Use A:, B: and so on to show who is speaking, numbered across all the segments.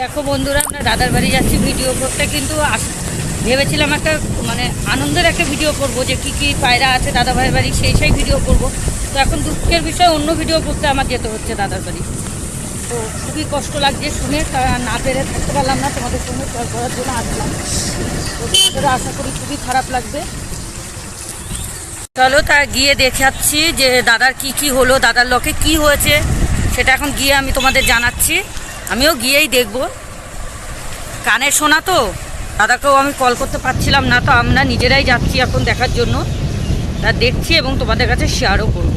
A: দেখো বন্ধুরা, আমরা দাদার বাড়ি যাচ্ছি ভিডিও করতে, কিন্তু ভেবেছিলাম একটা মানে আনন্দের একটা ভিডিও করব যে কি কি পায়রা আছে দাদা ভাইয়ের বাড়ি, সেই সেই ভিডিও করব। তো এখন দুঃখের বিষয়, অন্য ভিডিও করতে আমার যেতে হচ্ছে দাদার বাড়ি। তো খুবই কষ্ট লাগছে শুনে না পেরে থাকতে পারলাম না, তোমাদের সঙ্গে শেয়ার করার জন্য আসলাম। তো আশা করি খুবই খারাপ লাগবে। চলো তা গিয়ে দেখাচ্ছি যে দাদার কি কি হলো, দাদার লকে কি হয়েছে, সেটা এখন গিয়ে আমি তোমাদের জানাচ্ছি। আমিও গিয়েই দেখব। কানে শোনা তো? দাদাকেও আমি কল করতে পারছিলাম না, তো আমরা নিজেরাই যাচ্ছি এখন দেখার জন্য। তা দেখছি এবং তোমাদের কাছে শেয়ারও করব।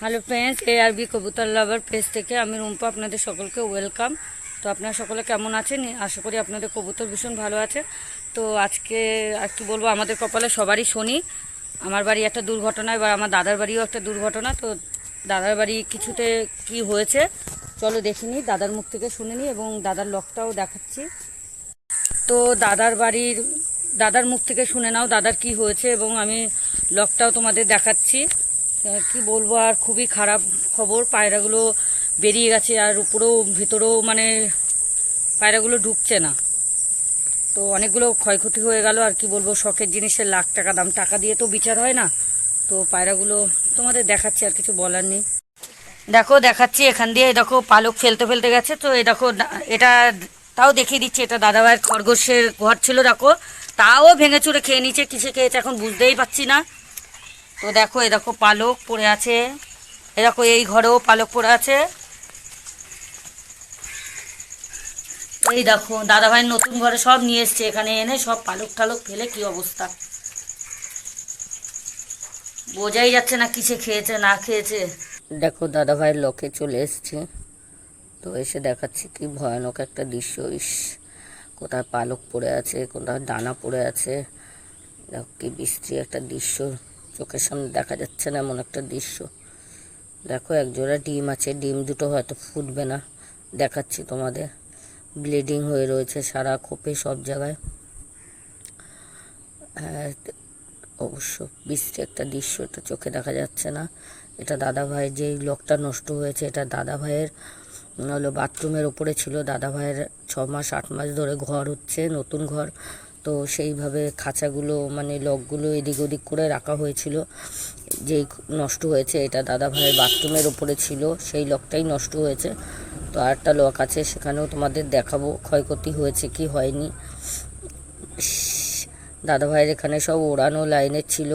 A: Hello friends A R B কবুতর লাভার পেজ থেকে আমি রুম্পা, আপনাদের সকলকে ওয়েলকাম তো আপনারা সকলে কেমন আছেন? আশা করি আপনাদের কবুতর ভীষণ ভালো আছে। তো আজকে আর কি বলব, আমাদের কপালে সবারই শনি। আমার বাড়ি একটা দুর্ঘটনা, এবার আমার দাদার বাড়িও একটা দুর্ঘটনা। তো দাদার বাড়ি কিছুতে কি হয়েছে চলো দেখিনি দাদার মুখ থেকে শুনে নিই এবং দাদার লকটাও দেখাচ্ছি। তো দাদার বাড়ির, দাদার মুখ থেকে শুনে নাও দাদার কি হয়েছে এবং আমি লকটাও তোমাদের দেখাচ্ছি। কি বলব আর খুবই খারাপ খবর, পায়রাগুলো বেরিয়ে গেছে আর উপরেও, ভিতরেও মানে পায়রাগুলো ঢুকছে না। তো অনেকগুলো ক্ষয়ক্ষতি হয়ে গেল আর কি বলব, শখের জিনিসের লাখ টাকা, দাম টাকা দিয়ে তো বিচার হয় না। তো পায়রাগুলো তোমাদের দেখাচ্ছি আর কিছু বলার নেই। দেখো, দেখাচ্ছি, এখান দিয়ে দেখো, পালক ফেলতে ফেলতে গেছে। তো এই দেখো এটা তাও দেখিয়ে দিচ্ছি, এটা দাদাভাইয়ের খরগোশের ঘর ছিল, দেখো। তাও ভেঙে চুরে খেয়ে নিচ্ছে কিসে খেয়েছে এখন বুঝতেই পারছি না। তো দেখো, এই দেখো, পালক পড়ে আছে। এ দেখো, এই ঘরেও পালক পড়ে আছে। এই দেখো দাদাভাইয়ের নতুন ঘরে সব নিয়ে এসছে, এখানে এনে সব পালক টালক ফেলে, কি অবস্থা? বোঝাই যাচ্ছে না কিসে খেয়েছে, না খেয়েছে। দেখো দাদা ভাইয়ের লকে চলে এসছি। তো এসে দেখাচ্ছি কি ভয়ানক একটা দৃশ্য। ইস, কোথায় পালক পড়ে আছে, কোথায় দানা পড়ে আছে। দেখো, কি বিশ্রী একটা দৃশ্য। চোখের সামনে দেখা যাচ্ছে না এমন একটা দৃশ্য। দেখো একজোড়া ডিম আছে। ডিম দুটো হয়তো ফুটবে না। দেখাচ্ছি তোমাদের। ব্লিডিং হয়ে রয়েছে সারা খোপে, সব জায়গায়। হ্যাঁ অবশ্য বিশ্রী একটা দৃশ্য, এটা চোখে দেখা যাচ্ছে না। এটা দাদা ভাইয়ের যেই লকটা নষ্ট হয়েছে, এটা দাদা ভাইয়ের হলো বাথরুমের ওপরে ছিল। দাদা ভাইয়ের ছ মাস, আট মাস ধরে ঘর হচ্ছে, নতুন ঘর। তো সেইভাবে খাঁচাগুলো মানে লকগুলো এদিক ওদিক করে রাখা হয়েছিল। যেই নষ্ট হয়েছে, এটা দাদা ভাইয়ের বাথরুমের ওপরে ছিল, সেই লকটাই নষ্ট হয়েছে। তো আরেকটা লক আছে, সেখানেও তোমাদের দেখাবো, ক্ষয়ক্ষতি হয়েছে কি হয়নি। দাদা ভাইয়ের এখানে সব ওড়ানো লাইনের ছিল।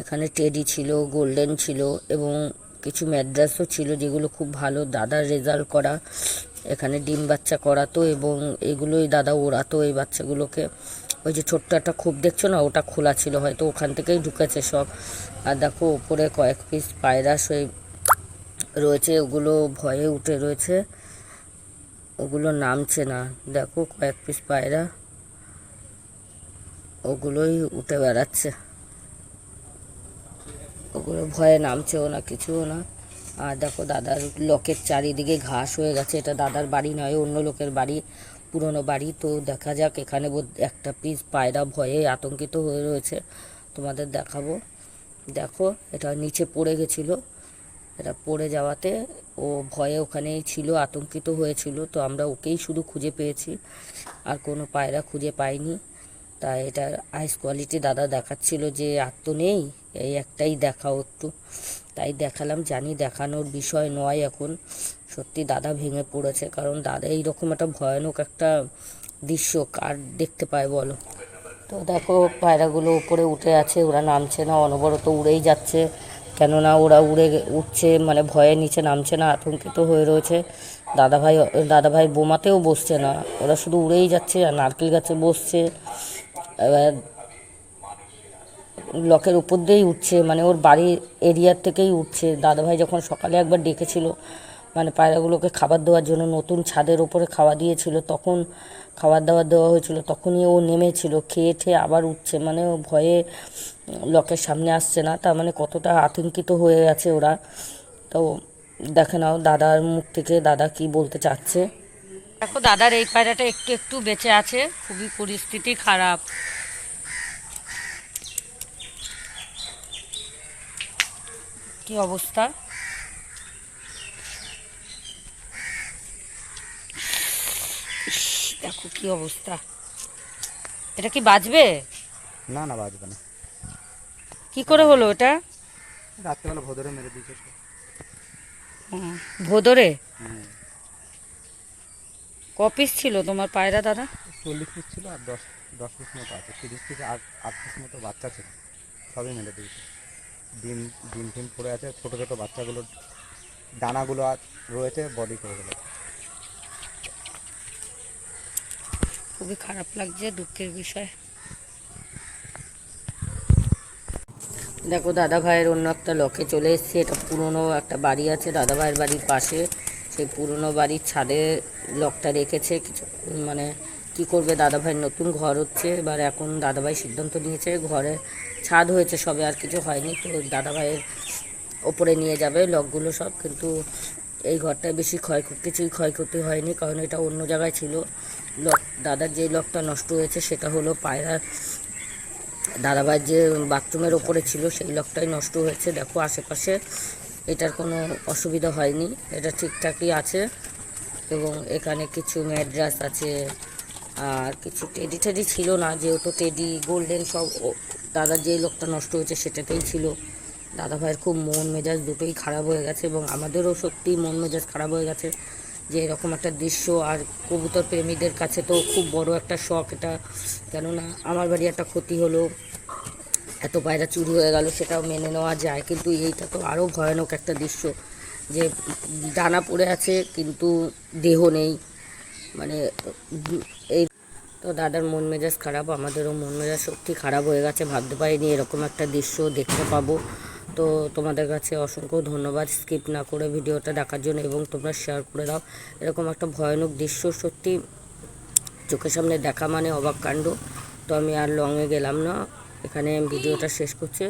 A: এখানে টেডি ছিল গোল্ডেন ছিল এবং কিছু ম্যাড্রাসও ছিল যেগুলো খুব ভালো দাদার রেজাল্ট করা, এখানে ডিম বাচ্চা করাতো এবং এগুলোই দাদা ওড়াতো এই বাচ্চাগুলোকে। ওই যে ছোট্ট একটা খুব দেখছ না, ওটা খোলা ছিল, হয়তো ওখান থেকেই ঢুকেছে সব। আর দেখো, ওপরে কয়েক পিস পায়রা সেই রয়েছে, ওগুলো ভয়ে উঠে রয়েছে। ওগুলো নামছে না। দেখো, কয়েক পিস পায়রা ওগুলোই উঠে বেড়াচ্ছে। ওগুলো ভয়ে নামছেও না, কিছুও না। আর দেখো দাদার লোকের চারিদিকে ঘাস হয়ে গেছে। এটা দাদার বাড়ি নয়, অন্য লোকের বাড়ি, পুরনো বাড়ি। তো দেখা যাক, এখানে একটা পিস পায়রা ভয়ে আতঙ্কিত হয়ে রয়েছে। তোমাদের দেখাবো। দেখো, এটা নিচে পড়ে গেছিল। এটা পড়ে যাওয়াতে ও ভয়ে ওখানেই ছিল, আতঙ্কিত হয়েছিল। তো আমরা ওকেই শুধু খুঁজে পেয়েছি। আর কোনো পায়রা খুঁজে পাইনি। তাই এটার আইস কোয়ালিটি দাদা দেখাচ্ছিল যে আর তো নেই, এই একটাই দেখাও একটু। তাই দেখালাম, জানি দেখানোর বিষয় নয় এখন। সত্যি দাদা ভেঙে পড়েছে, কারণ দাদা এইরকম একটা ভয়ানক একটা দৃশ্য, কার দেখতে পায় বলো? তো দেখো, পায়রাগুলো উপরে উঠে আছে, ওরা নামছে না, অনবরত উড়েই যাচ্ছে। কেননা ওরা উড়ে উঠছে মানে ভয়ে নিচে নামছে না, আতঙ্কিত হয়ে রয়েছে। দাদাভাই দাদাভাই বোমাতেও বসছে না, ওরা শুধু উড়েই যাচ্ছে আর নারকেল গাছে বসছে। লকের উপর দিয়েই উঠছে মানে ওর বাড়ির এরিয়ার থেকেই উঠছে। দাদাভাই যখন সকালে একবার ডেকেছিল মানে পায়রাগুলোকে খাবার দেওয়ার জন্য নতুন ছাদের ওপরে খাওয়া দিয়েছিল, তখন খাবার দাবার দেওয়া হয়েছিল, তখনই ও নেমেছিল, খেয়ে ঠেয়ে আবার উঠছে। মানে ও ভয়ে লকের সামনে আসছে না, তার মানে কতটা আতঙ্কিত হয়ে গেছে ওরা। তো দেখে নাও দাদার মুখ থেকে দাদা কি বলতে চাচ্ছে। দেখো দাদার এই পায়রাটা একটু একটু বেঁচে আছে। খুবই পরিস্থিতি খারাপ। কি অবস্থা? দেখো কি অবস্থা। এটা কি বাজবে?
B: না না বাজবে না।
A: কি করে হলো এটা?
B: রাত্রেবেলা ভোদরে মেরে দিয়েছে
A: ভোদরে?
B: হুম।
A: ক পিস ছিল তোমার পায়রা দাদা?
B: চল্লিশ পিস ছিল আর দশ দশ পিস মতো আছে। তিরিশ পিস আট আট পিস মতো বাচ্চা ছিল। সবই মেরে দিয়েছে। ডিম ডিম টিম পড়ে আছে। ছোটো ছোটো বাচ্চাগুলো দানাগুলো আর রয়েছে বডি করে গেলো
A: খুবই খারাপ লাগছে দুঃখের বিষয়। দেখো দাদা ভাইয়ের অন্য একটা লকে চলে এসেছে। এটা পুরনো একটা বাড়ি আছে দাদা ভাইয়ের বাড়ির পাশে। সেই পুরনো বাড়ির ছাদে লকটা রেখেছে। কিছু মানে কি করবে দাদা ভাইয়ের নতুন ঘর হচ্ছে, এবার এখন দাদাভাই সিদ্ধান্ত নিয়েছে ঘরে ছাদ হয়েছে, সবে আর কিছু হয়নি। তো দাদাভাইয়ের ওপরে নিয়ে যাবে লকগুলো সব, কিন্তু এই ঘরটায় বেশি ক্ষয়, কিছুই ক্ষয়ক্ষতি হয়নি, কারণ এটা অন্য জায়গায় ছিল। লক দাদার যে লকটা নষ্ট হয়েছে, সেটা হলো পায়রার দাদাভাইয়ের যে বাথরুমের ওপরে ছিল, সেই লকটাই নষ্ট হয়েছে। দেখো আশেপাশে এটার কোনো অসুবিধা হয়নি। এটা ঠিকঠাকই আছে এবং এখানে কিছু ম্যাড্রাস আছে, আর কিছু টেডি টেডি ছিল না, যেহেতু টেডি, গোল্ডেন সব দাদার যেই লোকটা নষ্ট হয়েছে সেটাতেই ছিল। দাদা ভাইয়ের খুব মন মেজাজ দুটোই খারাপ হয়ে গেছে এবং আমাদেরও সত্যিই মন মেজাজ খারাপ হয়ে গেছে যে এরকম একটা দৃশ্য, আর কবুতর প্রেমীদের কাছে তো খুব বড় একটা শখ এটা। কেননা আমার বাড়ি একটা ক্ষতি হলো এত পায়রা চুরি হয়ে গেল, সেটাও মেনে নেওয়া যায়। কিন্তু এইটা তো আরও ভয়ানক একটা দৃশ্য, যে দানা পড়ে আছে, কিন্তু দেহ নেই। মানে এই তো দাদার মন মেজাজ খারাপ, আমাদেরও মন মেজাজ সত্যি খারাপ হয়ে গেছে, ভাবতে পারিনি এরকম একটা দৃশ্য দেখতে পাবো। তো তোমাদের কাছে অসংখ্য ধন্যবাদ, স্কিপ না করে ভিডিওটা দেখার জন্য, এবং তোমরা শেয়ার করে দাও। এরকম একটা ভয়ানক দৃশ্য সত্যি চোখের সামনে দেখা মানে অবাক কাণ্ড। তো আমি আর লংয়ে গেলাম না। এখানে ভিডিওটা শেষ করছি।